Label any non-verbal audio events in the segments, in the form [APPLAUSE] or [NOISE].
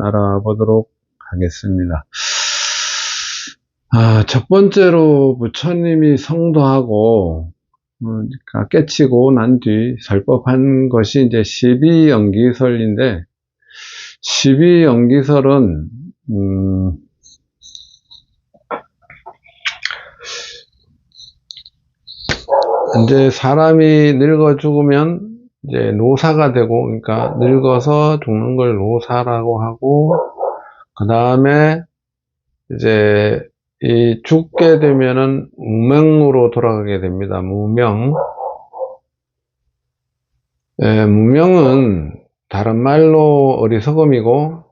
알아보도록 하겠습니다. 아, 첫 번째로 부처님이 성도하고, 어, 그러니까 깨치고 난 뒤 설법한 것이 이제 12연기설인데, 12연기설은, 음, 이제 사람이 늙어 죽으면 이제 노사가 되고, 그러니까 늙어서 죽는 걸 노사라고 하고, 그 다음에 이제 이 죽게 되면은 무명으로 돌아가게 됩니다. 무명. 예, 무명은 다른 말로 어리석음이고,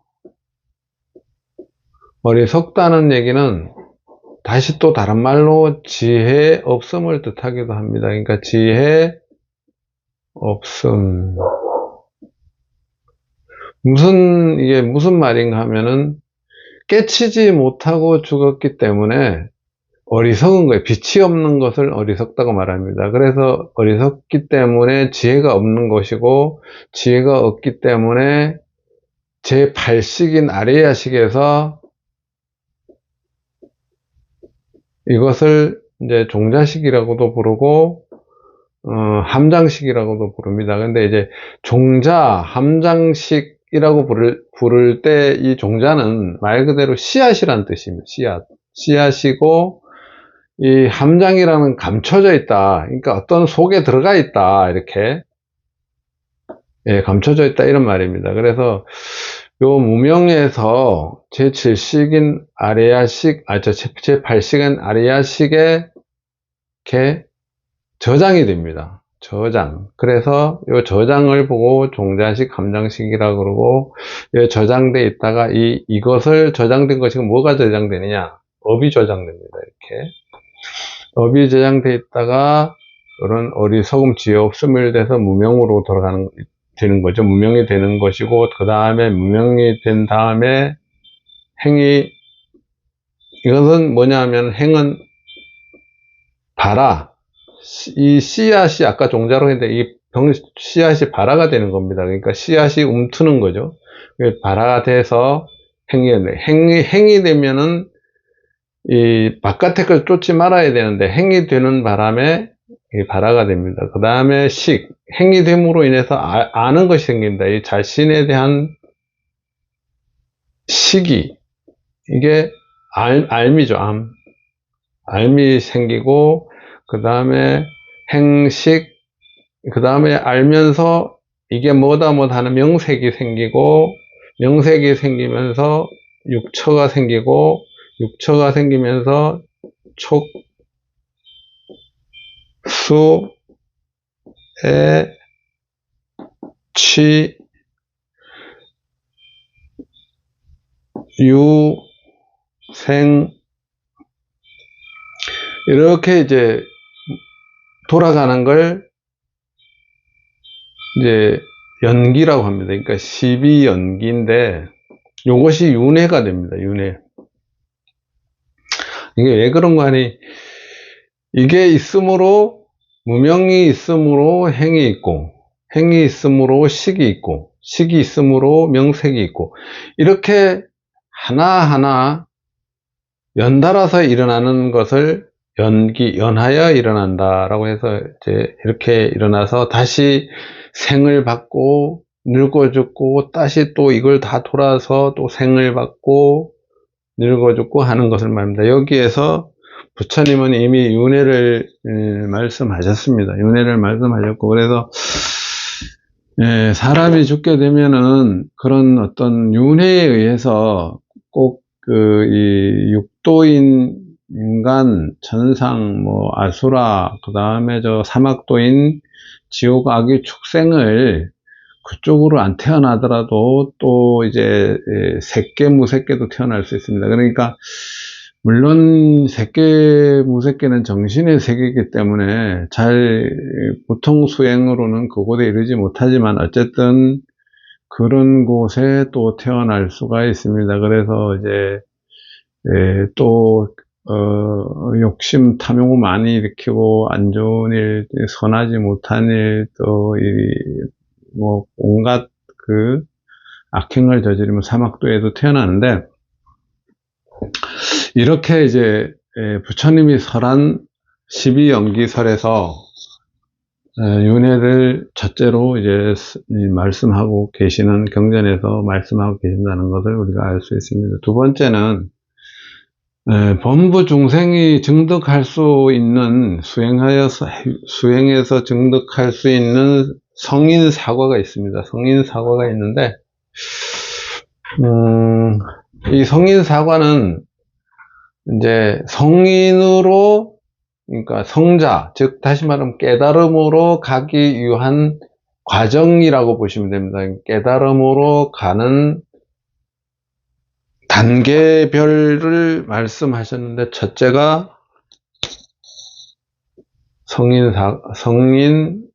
어리석다는 얘기는 다시 또 다른 말로 지혜 없음을 뜻하기도 합니다. 그러니까 지혜 없음. 무슨, 이게 무슨 말인가 하면은 깨치지 못하고 죽었기 때문에 어리석은 거예요. 빛이 없는 것을 어리석다고 말합니다. 그래서 어리석기 때문에 지혜가 없는 것이고 지혜가 없기 때문에 제 발식인 아레야식에서 이것을 이제 종자식이라고도 부르고 어, 함장식이라고도 부릅니다. 근데 이제 종자, 함장식이라고 부를, 부를 때 이 종자는 말 그대로 씨앗이란 뜻입니다. 씨앗. 씨앗이고, 이 함장이라는 감춰져 있다. 그러니까 어떤 속에 들어가 있다. 이렇게. 예, 감춰져 있다. 이런 말입니다. 그래서 요 무명에서 제7식인 아레아식, 아, 저 제8식인 아레아식의 개, 저장이 됩니다. 저장. 그래서 이 저장을 보고 종자식, 감장식이라 그러고 이 저장돼 있다가 이 이것을 저장된 것이 뭐가 저장되느냐? 업이 저장됩니다. 이렇게 업이 저장돼 있다가 이런 어리석음 지혜 없음을 돼서 무명으로 돌아가는 되는 거죠. 무명이 되는 것이고 그 다음에 무명이 된 다음에 행이 이것은 뭐냐면 행은 봐라 이 씨앗이 아까 종자로 했는데 이 병, 씨앗이 발화가 되는 겁니다. 그러니까 씨앗이 움트는 거죠. 발화가 돼서 행이, 행이, 행이 되면은 이 바깥의 걸 쫓지 말아야 되는데 행이 되는 바람에 발화가 됩니다. 그 다음에 식, 행이 됨으로 인해서 아, 는 것이 생깁니다. 이 자신에 대한 식이, 이게 알, 알미죠, 암. 알미 생기고, 그 다음에 행식, 그 다음에 알면서 이게 뭐다 뭐다 하는 명색이 생기고, 명색이 생기면서 육처가 생기고, 육처가 생기면서 촉, 수, 에, 치, 유, 생, 이렇게 이제 돌아가는 걸 이제 연기라고 합니다. 그러니까 12연기인데 이것이 윤회가 됩니다. 윤회. 이게 왜 그런가 하니 이게 있으므로 무명이 있으므로 행이 있고 행이 있으므로 식이 있고 식이 있으므로 명색이 있고 이렇게 하나하나 연달아서 일어나는 것을 연기, 연하여 일어난다라고 해서 이제 이렇게 일어나서 다시 생을 받고 늙어 죽고 다시 또 이걸 다 돌아서 또 생을 받고 늙어 죽고 하는 것을 말합니다. 여기에서 부처님은 이미 윤회를 말씀하셨습니다. 윤회를 말씀하셨고 그래서 예, 사람이 죽게 되면은 그런 어떤 윤회에 의해서 꼭 그 이 육도인 인간, 천상, 뭐 아수라, 그 다음에 저 사막도인, 지옥, 악의 축생을 그쪽으로 안 태어나더라도 또 이제 새끼, 무새끼도 태어날 수 있습니다. 그러니까 물론 새끼, 무새끼는 정신의 세계이기 때문에 잘 보통 수행으로는 그곳에 이르지 못하지만 어쨌든 그런 곳에 또 태어날 수가 있습니다. 그래서 이제 또 어, 욕심, 탐욕을 많이 일으키고, 안 좋은 일, 선하지 못한 일, 또, 이, 뭐, 온갖 그, 악행을 저지르면 사막도에도 태어나는데 이렇게 이제 에, 부처님이 설한 12연기설에서 에, 윤회를 첫째로 이제 말씀하고 계시는 경전에서 말씀하고 계신다는 것을 우리가 알 수 있습니다. 두 번째는 에, 범부 중생이 증득할 수 있는 수행하여서 수행해서 증득할 수 있는 성인 사과가 있습니다. 성인 사과가 있는데 음, 이 성인 사과는 이제 성인으로 그러니까 성자 즉 다시 말하면 깨달음으로 가기 위한 과정이라고 보시면 됩니다. 깨달음으로 가는 단계별을 말씀하셨는데 첫째가 성인 사, 성인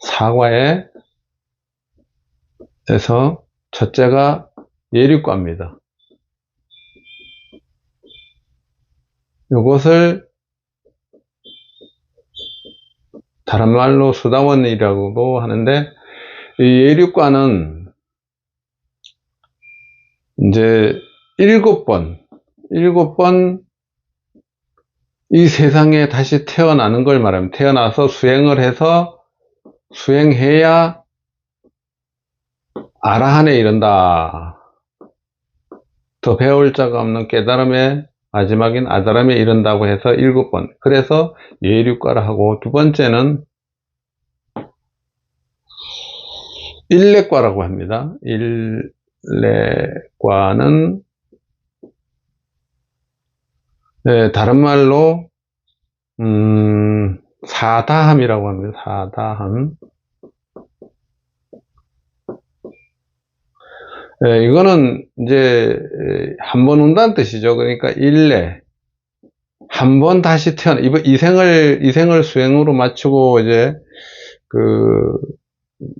사과에 에서 첫째가 예류과입니다. 이것을 다른 말로 수다원이라고도 하는데 이 예류과는 이제 일곱 번, 일곱 번 이 세상에 다시 태어나는 걸 말합니다. 태어나서 수행을 해서 수행해야 아라한에 이른다. 더 배울 자가 없는 깨달음의 마지막인 아다람에 이른다고 해서 일곱 번. 그래서 예류과라 하고 두 번째는 일례과라고 합니다. 일 례과는 네, 다른 말로 음, 사다함이라고 합니다. 사다함. 네, 이거는 이제 한 번 온다는 뜻이죠. 그러니까 일례 한 번 다시 태어나 이번 이생을 이생을 수행으로 마치고 이제 그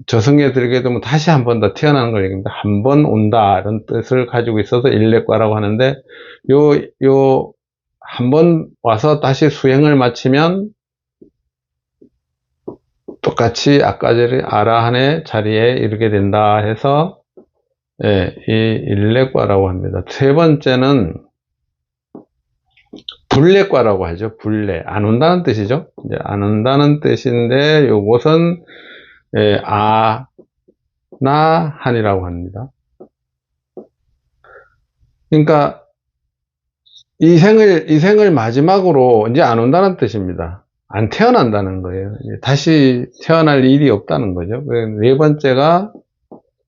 저승에 들게 되면 다시 한 번 더 태어나는 걸 얘기합니다. 한 번 온다 이런 뜻을 가지고 있어서 일례과라고 하는데 요 요 한 번 와서 다시 수행을 마치면 똑같이 아까 전에 아라한의 자리에 이르게 된다 해서 예, 이 일례과라고 합니다. 세 번째는 불례과라고 하죠. 불례. 안 온다는 뜻이죠. 이제 안 온다는 뜻인데 요것은 예, 아나 한이라고 합니다. 그러니까 이 생을 이 생을 마지막으로 이제 안 온다는 뜻입니다. 안 태어난다는 거예요. 다시 태어날 일이 없다는 거죠. 네 번째가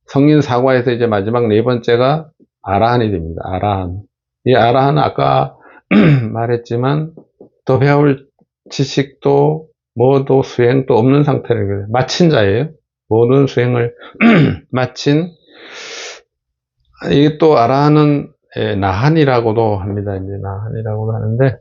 성인 사과에서 이제 마지막 네 번째가 아라한이 됩니다. 아라한. 이 아라한은 아까 [CLEARS THROAT] 말했지만 더 배울 지식도 뭐도 수행도 없는 상태를 마친 자예요. 모든 수행을 [CLEARS THROAT] 마친 이게 또 아라한은 예, 나한이라고도 합니다. 이제 나한이라고도 하는데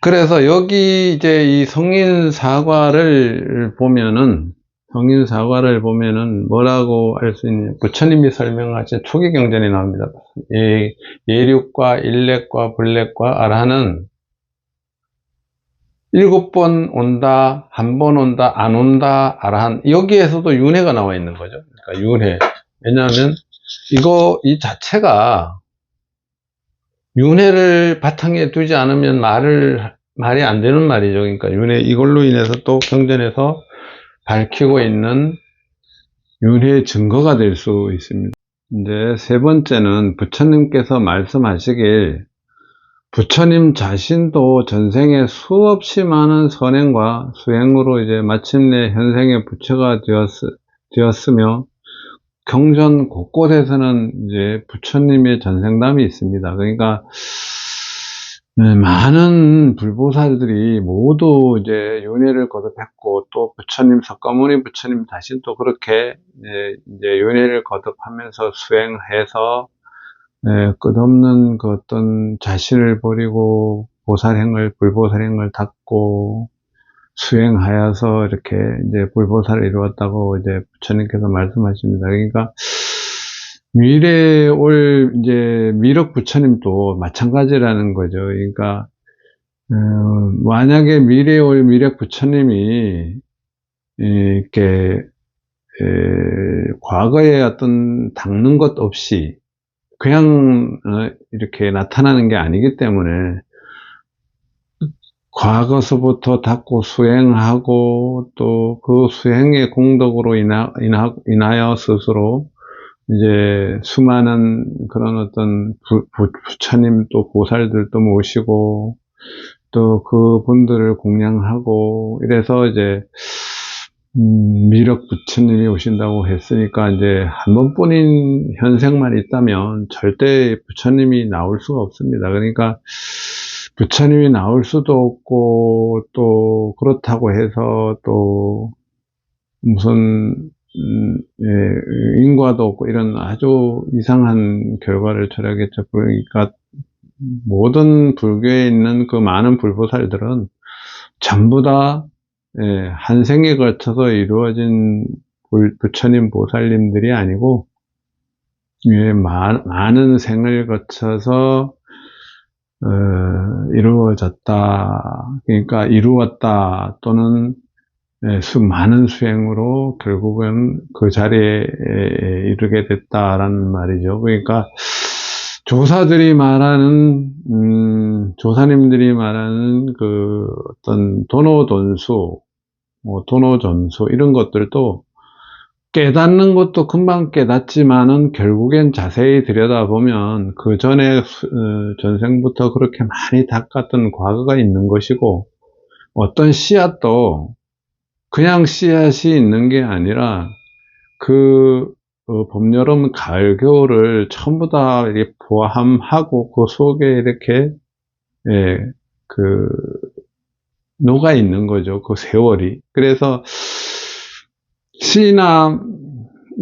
그래서 여기 이제 이 성인 사과를 보면은 성인 사과를 보면은 뭐라고 할 수 있냐 부처님이 설명하신 초기 경전이 나옵니다. 예, 예륙과 일렉과 불렉과 아라는 일곱 번 온다, 한 번 온다, 안 온다, 아라한 여기에서도 윤회가 나와 있는 거죠. 그러니까 윤회. 왜냐하면 이거 이 자체가 윤회를 바탕에 두지 않으면 말을 말이 안 되는 말이죠. 그러니까 윤회 이걸로 인해서 또 경전에서 밝히고 있는 윤회의 증거가 될 수 있습니다. 이제 세 번째는 부처님께서 말씀하시길 부처님 자신도 전생에 수없이 많은 선행과 수행으로 이제 마침내 현생의 부처가 되었, 되었으며 경전 곳곳에서는 이제 부처님의 전생담이 있습니다. 그러니까 네, 많은 불보살들이 모두 이제 윤회를 거듭했고 또 부처님 석가모니 부처님 자신 또 그렇게 이제, 이제 윤회를 거듭하면서 수행해서 네, 끝없는 그 어떤 자신을 버리고 보살행을 불보살행을 닦고 수행하여서 이렇게 이제 불보살을 이루었다고 이제 부처님께서 말씀하십니다. 그러니까 미래에 올 이제 미륵 부처님도 마찬가지라는 거죠. 그러니까 어, 만약에 미래에 올 미륵 부처님이 이렇게 에, 과거에 어떤 닦는 것 없이 그냥 어, 이렇게 나타나는 게 아니기 때문에 과거서부터 닦고 수행하고 또 그 수행의 공덕으로 인하, 인하, 인하여 스스로 이제 수많은 그런 어떤 부, 부, 부처님 또 보살들도 모시고 또 그분들을 공양하고 이래서 이제 음, 미륵 부처님이 오신다고 했으니까 이제 한 번뿐인 현생만 있다면 절대 부처님이 나올 수가 없습니다. 그러니까 부처님이 나올 수도 없고 또 그렇다고 해서 또 무슨 음, 예, 인과도 없고 이런 아주 이상한 결과를 초래하겠죠. 그러니까 모든 불교에 있는 그 많은 불보살들은 전부 다 예, 한 생에 걸쳐서 이루어진 부처님 보살님들이 아니고 예, 마, 많은 생을 거쳐서 어, 이루어졌다. 그러니까 이루었다 또는 예, 수, 많은 수행으로 결국은 그 자리에 이르게 됐다라는 말이죠. 그러니까 조사들이 말하는 음, 조사님들이 말하는 그 어떤 도노 돈수, 뭐 도노 전수 이런 것들도 깨닫는 것도 금방 깨닫지만은 결국엔 자세히 들여다보면 그 전에 어, 전생부터 그렇게 많이 닦았던 과거가 있는 것이고 어떤 씨앗도 그냥 씨앗이 있는 게 아니라 그 어, 봄, 여름, 가을, 겨울을 전부 다 이렇게 포함하고 그 속에 이렇게 예, 그 녹아 있는 거죠. 그 세월이. 그래서 시나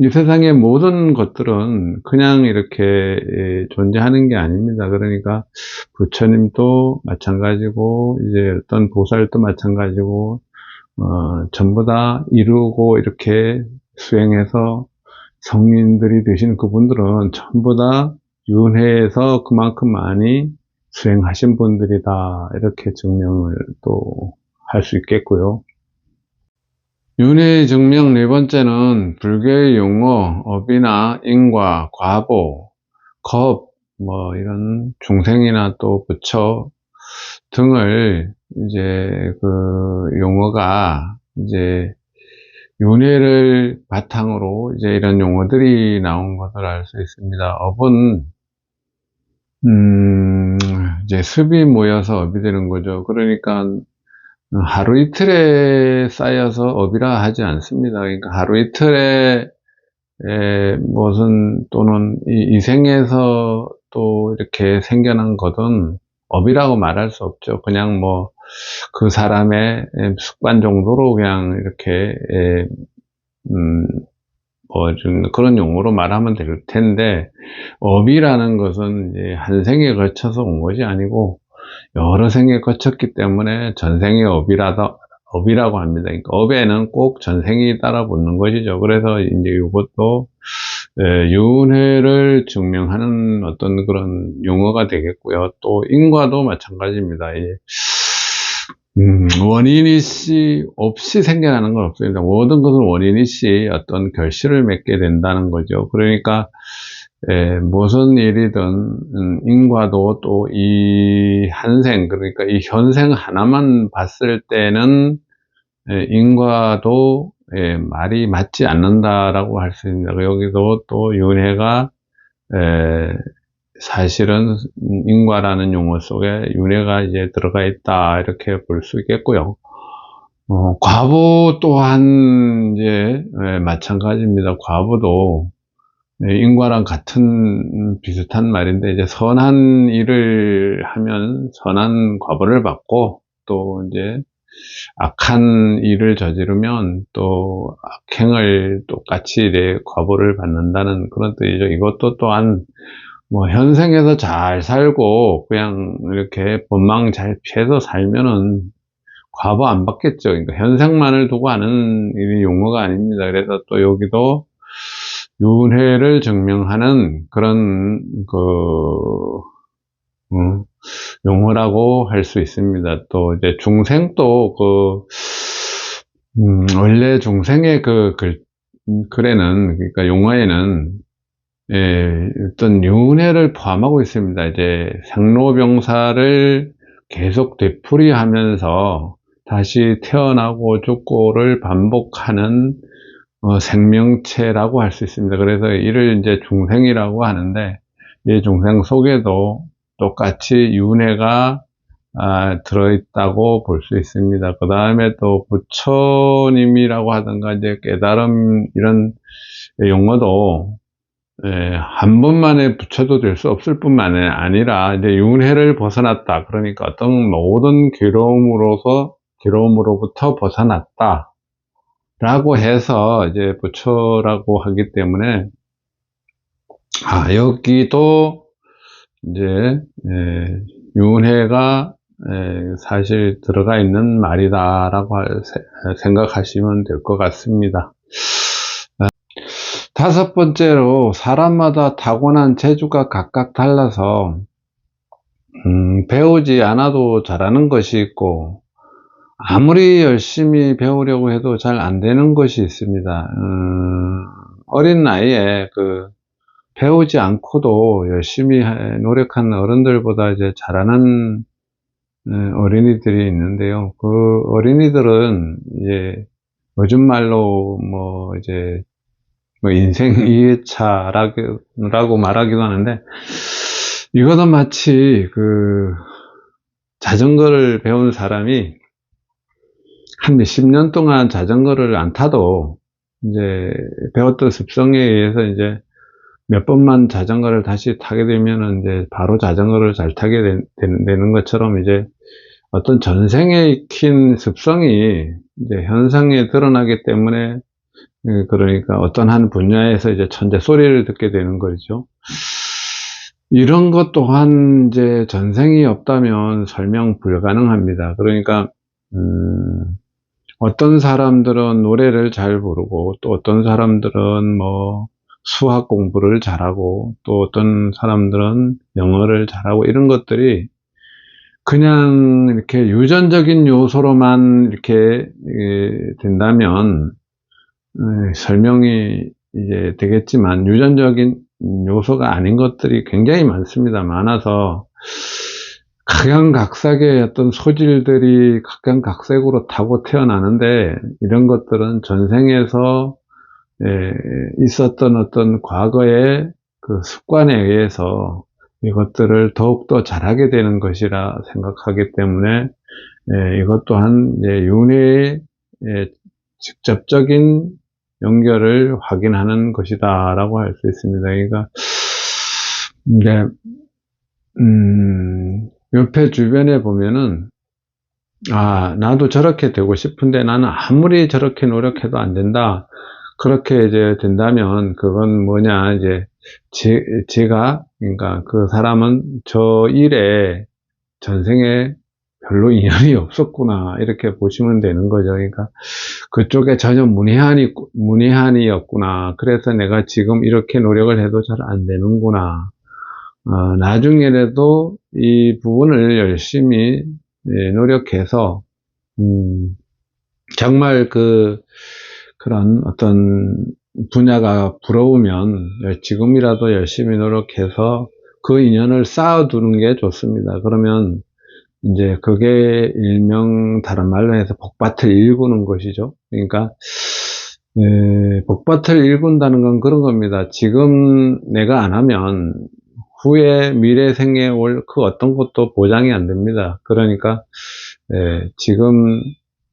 이 세상의 모든 것들은 그냥 이렇게 예, 존재하는 게 아닙니다. 그러니까 부처님도 마찬가지고 이제 어떤 보살도 마찬가지고 어, 전부 다 이루고 이렇게 수행해서 성인들이 되신 그분들은 전부 다 윤회에서 그만큼 많이 수행하신 분들이다. 이렇게 증명을 또 할 수 있겠고요. 윤회 증명 네 번째는 불교의 용어, 업이나 인과, 과보, 겁, 뭐 이런 중생이나 또 부처 등을 이제 그 용어가 이제 윤회를 바탕으로 이제 이런 용어들이 나온 것을 알 수 있습니다. 업은 음 이제 습이 모여서 업이 되는 거죠. 그러니까 하루 이틀에 쌓여서 업이라 하지 않습니다. 그러니까 하루 이틀에 무슨 또는 이, 이 생에서 또 이렇게 생겨난 것은 업이라고 말할 수 없죠. 그냥 뭐 그 사람의 습관 정도로 그냥 이렇게 음, 뭐 그런 용어로 말하면 될 텐데 업이라는 것은 이제 한 생에 걸쳐서 온 것이 아니고 여러 생에 거쳤기 때문에 전생의 업이라다 업이라고 합니다. 그러니까 업에는 꼭 전생이 따라 붙는 것이죠. 그래서 이제 이것도 예, 윤회를 증명하는 어떤 그런 용어가 되겠고요. 또 인과도 마찬가지입니다. 예. 음, 원인이 씨 없이 생겨나는 건 없습니다. 모든 것은 원인이 씨 어떤 결실을 맺게 된다는 거죠. 그러니까 예, 무슨 일이든 음, 인과도 또 이 한생 그러니까 이 현생 하나만 봤을 때는 예, 인과도 예, 말이 맞지 않는다라고 할 수 있습니다. 여기도 또 윤회가 예, 사실은 인과라는 용어 속에 윤회가 이제 들어가 있다 이렇게 볼 수 있겠고요. 어, 과부 또한 이제 예, 마찬가지입니다. 과부도 예, 인과랑 같은 비슷한 말인데 이제 선한 일을 하면 선한 과보를 받고 또 이제 악한 일을 저지르면 또 악행을 똑같이 내 과보를 받는다는 그런 뜻이죠. 이것도 또한 뭐 현생에서 잘 살고 그냥 이렇게 본망 잘 피해서 살면은 과보 안 받겠죠. 그러니까 현생만을 두고 하는 용어가 아닙니다. 그래서 또 여기도 윤회를 증명하는 그런 그 음, 용어라고 할 수 있습니다. 또 이제 중생도 그 음, 원래 중생의 그 글, 글에는, 그러니까 용어에는, 예, 어떤 윤회를 포함하고 있습니다. 이제 상로병사를 계속 되풀이하면서 다시 태어나고 죽고를 반복하는 어, 생명체라고 할 수 있습니다. 그래서 이를 이제 중생이라고 하는데, 이 중생 속에도 똑같이 윤회가 아, 들어있다고 볼 수 있습니다. 그 다음에 또 부처님이라고 하던가 이제 깨달음 이런 용어도 예, 한 번만에 부처도 될 수 없을 뿐만 아니라 이제 윤회를 벗어났다. 그러니까 어떤 모든 괴로움으로서 괴로움으로부터 벗어났다. 라고 해서 이제 부처라고 하기 때문에 아 여기도 이제 예, 윤회가 예, 사실 들어가 있는 말이다라고 생각하시면 될 것 같습니다. 다섯 번째로 사람마다 타고난 재주가 각각 달라서 음, 배우지 않아도 잘하는 것이 있고 아무리 열심히 배우려고 해도 잘 안 되는 것이 있습니다. 음, 어린 나이에 그 배우지 않고도 열심히 노력한 어른들보다 이제 잘하는 어린이들이 있는데요. 그 어린이들은 이제 요즘 말로 뭐 이제 뭐 인생 2회차라고 말하기도 하는데 이거도 마치 그 자전거를 배운 사람이 한 몇십 년 동안 자전거를 안 타도 이제 배웠던 습성에 의해서 이제 몇 번만 자전거를 다시 타게 되면은 이제 바로 자전거를 잘 타게 되, 는 것처럼 이제 어떤 전생에 익힌 습성이 이제 현상에 드러나기 때문에 예, 그러니까 어떤 한 분야에서 이제 천재 소리를 듣게 되는 거죠. 이런 것 또한 이제 전생이 없다면 설명 불가능합니다. 그러니까 음, 어떤 사람들은 노래를 잘 부르고 또 어떤 사람들은 뭐 수학 공부를 잘하고 또 어떤 사람들은 영어를 잘하고 이런 것들이 그냥 이렇게 유전적인 요소로만 이렇게 된다면 설명이 이제 되겠지만 유전적인 요소가 아닌 것들이 굉장히 많습니다. 많아서 각양각색의 어떤 소질들이 각양각색으로 타고 태어나는데 이런 것들은 전생에서 예, 있었던 어떤 과거의 그 습관에 의해서 이것들을 더욱더 잘하게 되는 것이라 생각하기 때문에 예, 이것 또한 윤회의 예, 직접적인 연결을 확인하는 것이다 라고 할 수 있습니다. 그러니까 이제 음, 옆에 주변에 보면은 아 나도 저렇게 되고 싶은데 나는 아무리 저렇게 노력해도 안 된다. 그렇게 이제 된다면 그건 뭐냐 이제 제, 제가 그러니까 그 사람은 저 일에 전생에 별로 인연이 없었구나 이렇게 보시면 되는 거죠. 그러니까 그쪽에 전혀 문외한이 문외한이었구나. 그래서 내가 지금 이렇게 노력을 해도 잘 안 되는구나. 어, 나중에라도 이 부분을 열심히 예, 노력해서 음, 정말 그 그런 어떤 분야가 부러우면 지금이라도 열심히 노력해서 그 인연을 쌓아두는 게 좋습니다. 그러면 이제 그게 일명 다른 말로 해서 복밭을 일구는 것이죠. 그러니까 에, 복밭을 일군다는 건 그런 겁니다. 지금 내가 안 하면 후에 미래 생에 올 그 어떤 것도 보장이 안 됩니다. 그러니까 에, 지금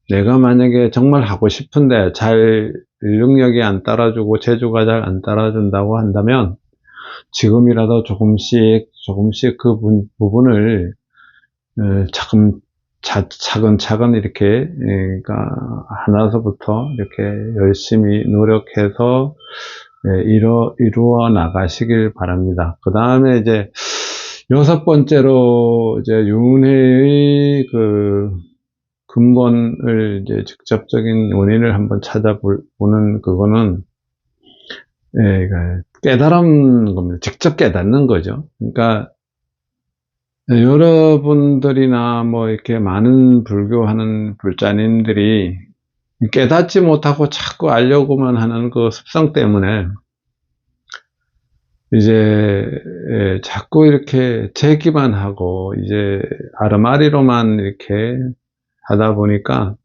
내가 만약에 정말 하고 싶은데 잘 능력이 안 따라주고 재주가 잘 안 따라준다고 한다면 지금이라도 조금씩 조금씩 그 부분을 차근 차근차근 이렇게 그러니까 하나서부터 이렇게 열심히 노력해서 이루어, 이루어 나가시길 바랍니다. 그 다음에 이제 여섯 번째로 이제 윤회의 그 근본을 이제 직접적인 원인을 한번 찾아보는 그거는 예, 깨달은 겁니다. 직접 깨닫는 거죠. 그러니까 여러분들이나 뭐 이렇게 많은 불교하는 불자님들이 깨닫지 못하고 자꾸 알려고만 하는 그 습성 때문에 이제 예, 자꾸 이렇게 제기만 하고 이제 아르마리로만 이렇게 하다 보니까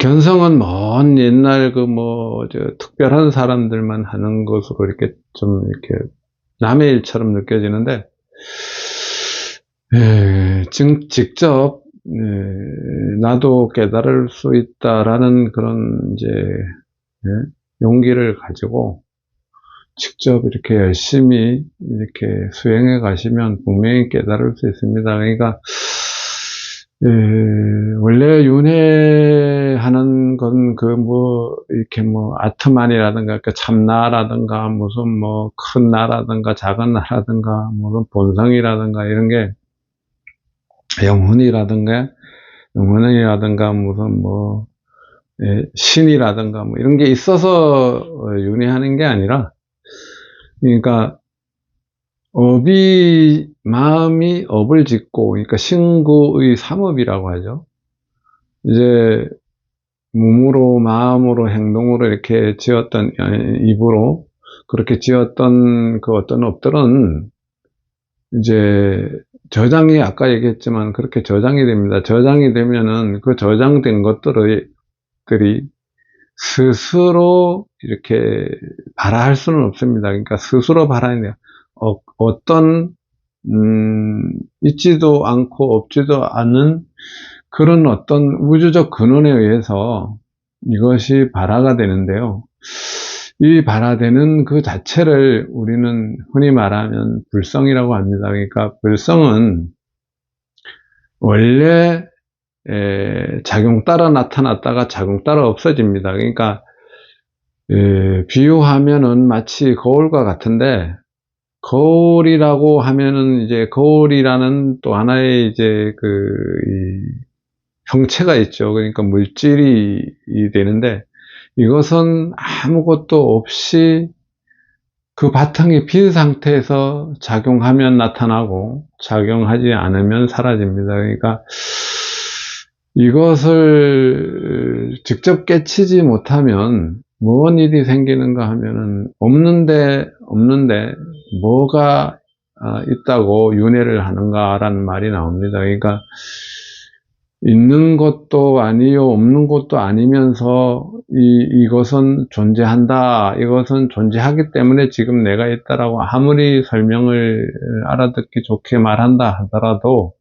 견성은 먼 옛날 그 뭐 특별한 사람들만 하는 것으로 이렇게 좀 이렇게 남의 일처럼 느껴지는데 예, 직- 직접 예, 나도 깨달을 수 있다라는 그런 이제 예, 용기를 가지고 직접 이렇게 열심히 이렇게 수행해 가시면 분명히 깨달을 수 있습니다. 그러니까 예, 원래 윤회하는 건 그 뭐 이렇게 뭐 아트만이라든가 그 참나라든가 무슨 뭐 큰 나라든가 작은 나라든가 무슨 본성이라든가 이런 게 영혼이라든가 영혼이라든가 무슨 뭐 예, 신이라든가 뭐 이런 게 있어서 어, 윤회하는 게 아니라 그러니까 업이 마음이 업을 짓고 그러니까 신구의 삼업이라고 하죠. 이제 몸으로 마음으로 행동으로 이렇게 지었던 아니, 입으로 그렇게 지었던 그 어떤 업들은 이제 저장이 아까 얘기했지만 그렇게 저장이 됩니다. 저장이 되면은 그 저장된 것들이 들이 스스로 이렇게 발화할 수는 없습니다. 그러니까 스스로 발화해야 돼요. 어, 어떤 음, 있지도 않고 없지도 않은 그런 어떤 우주적 근원에 의해서 이것이 발화가 되는데요. 이 발화되는 그 자체를 우리는 흔히 말하면 불성이라고 합니다. 그러니까 불성은 원래 에, 작용 따라 나타났다가 작용 따라 없어집니다. 그러니까 에, 비유하면은 마치 거울과 같은데 거울이라고 하면은 이제 거울이라는 또 하나의 이제 그 이, 형체가 있죠. 그러니까 물질이 이 되는데 이것은 아무것도 없이 그 바탕이 빈 상태에서 작용하면 나타나고 작용하지 않으면 사라집니다. 그러니까 이것을 직접 깨치지 못하면 무슨 일이 생기는가 하면은 없는데 없는데 뭐가 아, 있다고 윤회를 하는가라는 말이 나옵니다. 그러니까 있는 것도 아니요 없는 것도 아니면서 이, 이것은 존재한다 이것은 존재하기 때문에 지금 내가 있다라고 아무리 설명을 알아듣기 좋게 말한다 하더라도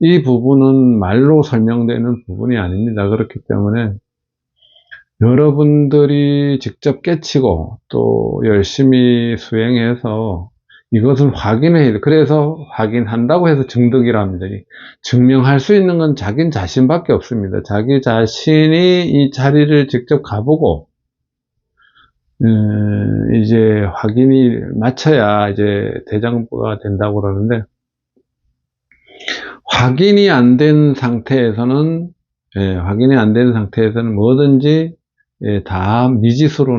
이 부분은 말로 설명되는 부분이 아닙니다. 그렇기 때문에 여러분들이 직접 깨치고 또 열심히 수행해서 이것은 확인해야 돼. 그래서 확인한다고 해서 증득이라 합니다. 증명할 수 있는 건 자기 자신밖에 없습니다. 자기 자신이 이 자리를 직접 가보고, 음, 이제 확인이 맞춰야 이제 대장부가 된다고 그러는데, 확인이 안 된 상태에서는, 예, 확인이 안 된 상태에서는 뭐든지 예, 다 미지수로 나